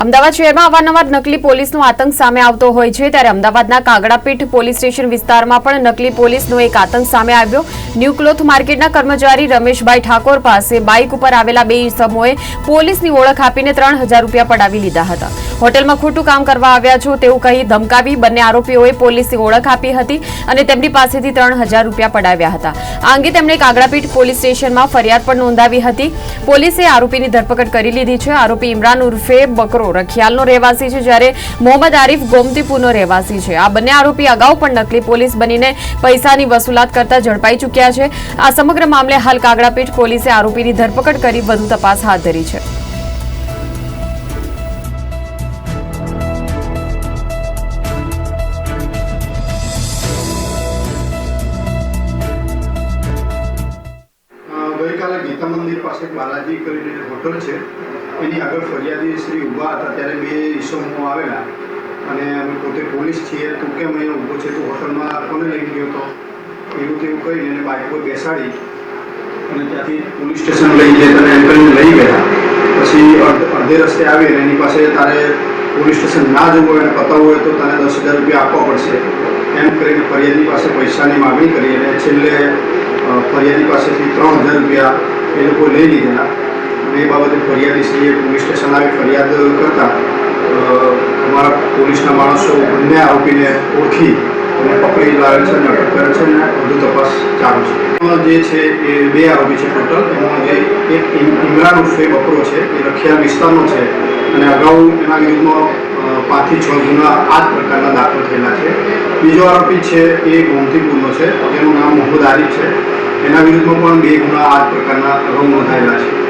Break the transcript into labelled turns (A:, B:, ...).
A: અમદાવાદ શહેરમાં અવારનવાર નકલી પોલીસનો આતંક સામે આવતો હોય છે, ત્યારે અમદાવાદના કાગડાપીઠ પોલીસ સ્ટેશન વિસ્તારમાં પણ નકલી પોલીસનો એક આતંક સામે આવ્યો. ન્યૂ ક્લોથ માર્કેટના કર્મચારી રમેશભાઈ ઠાકોર પાસે બાઇક ઉપર આવેલા બે ઇસમોએ પોલીસની ઓળખ આપીને ત્રણ રૂપિયા પડાવી લીધા હતા. હોટેલમાં ખોટું કામ કરવા આવ્યા છો તેવું કહી ધમકાવી બંને આરોપીઓએ પોલીસની ઓળખ આપી હતી અને તેમની પાસેથી ત્રણ હજાર રૂપિયા પડાવ્યા હતા. આ અંગે તેમણે કાગડાપીઠ પોલીસ સ્ટેશનમાં ફરિયાદ પણ નોંધાવી હતી. પોલીસે આરોપીની ધરપકડ કરી લીધી છે. આરોપી ઇમરાન ઉર્ફે બકરો રખિયાલનો રહેવાસી છે, જ્યારે મોહમ્મદ આરીફ ગોમતીપુરનો રહેવાસી છે. આ બંને આરોપી અગાઉ પણ નકલી પોલીસ બનીને પૈસાની વસૂલાત કરતા ઝડપાઈ ચૂક્યા છે. આ સમગ્ર મામલે હાલ કાગડાપીઠ પોલીસે આરોપીની ધરપકડ કરી વધુ તપાસ હાથ ધરી છે.
B: ગઈકાલે ગીતા મંદિર પાસે બાલાજી કરીને હોટલ છે, એની આગળ ફરિયાદી શ્રી ઊભા હતા, ત્યારે બે ઈસમો આવેલા. અને અમે પોતે પોલીસ છીએ, તું કેમ અહીંયા ઊભો છે? તું હોટલમાં કોને લઈને ગયો હતો એવું તેવું કહીને એને બાઇક પર બેસાડી અને ત્યાંથી પોલીસ સ્ટેશન લઈ જઈ અને એમ કરીને લઈ ગયા. પછી અડધે રસ્તે આવી અને એની પાસે તારે પોલીસ સ્ટેશન ના જવું હોય અને પતાવવું હોય તો તારે દસ હજાર રૂપિયા આપવા પડશે. એમ કરીને ફરિયાદની પાસે પૈસાની માગણી કરી અને છેલ્લે ફરિયાદી પાસેથી ત્રણ હજાર રૂપિયા એ લોકો લઈ લીધેલા. અને એ બાબતે ફરિયાદીશ્રીએ પોલીસ સ્ટેશન આવી ફરિયાદ કરતા અમારા પોલીસના માણસો બંને આરોપીને ઓળખી અને પકડી લાવે છે અને અટક કરે છે અને વધુ તપાસ ચાલુ છે. જે છે એ બે આરોપી છે ટોટલ. એમાં જે એક ઇમ- ઇમરાન ઉર્ફે બકરો છે, એ રખિયાલ વિસ્તારનો છે અને અગાઉ એના વિરુદ્ધમાં પાંચથી છ ગુના આ જ પ્રકારના દાખલ થયેલા છે. બીજો આરોપી છે એ ગોમતીપુરનો છે. જેનું નામ મોહમ્મદ આરીફ છે. એના વિરુદ્ધમાં પણ બે ગુના આ પ્રકારના રોગ નોંધાયેલા છે.